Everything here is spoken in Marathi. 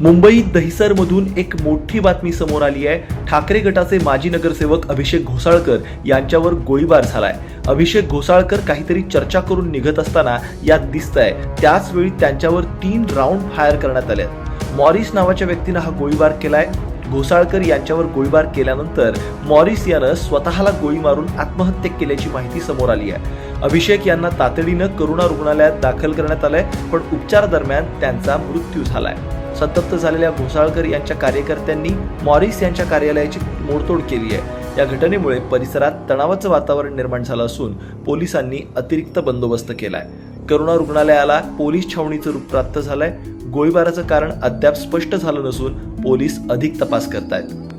मुंबईत दहिसरमधून एक मोठी बातमी समोर आली आहे. ठाकरे गटाचे माजी नगरसेवक अभिषेक घोसाळकर यांच्यावर गोळीबार झालाय. अभिषेक घोसाळकर काहीतरी चर्चा करून निघत असताना यात दिसतंय आहे त्याचवेळी त्यांच्यावर तीन राऊंड फायर करण्यात आले मॉरिस नावाच्या व्यक्तीनं हा गोळीबार केलाय. घोसाळकर यांच्यावर गोळीबार केल्यानंतर मॉरिस यानं स्वतःला गोळी मारून आत्महत्या केल्याची माहिती समोर आली आहे. अभिषेक यांना तातडीनं करुणा रुग्णालयात दाखल करण्यात आलंय पण उपचार दरम्यान त्यांचा मृत्यू झालाय. संतप्त झालेल्या घोसाळकर यांच्या कार्यकर्त्यांनी मॉरिस यांच्या कार्यालयाची मोडतोड केली आहे. या घटनेमुळे परिसरात तणावाचं वातावरण निर्माण झालं असून पोलिसांनी अतिरिक्त बंदोबस्त केलाय. करुणा रुग्णालयाला पोलीस छावणीचं रूप प्राप्त झालंय. गोळीबाराचं कारण अद्याप स्पष्ट झालं नसून पोलीस अधिक तपास करतायत.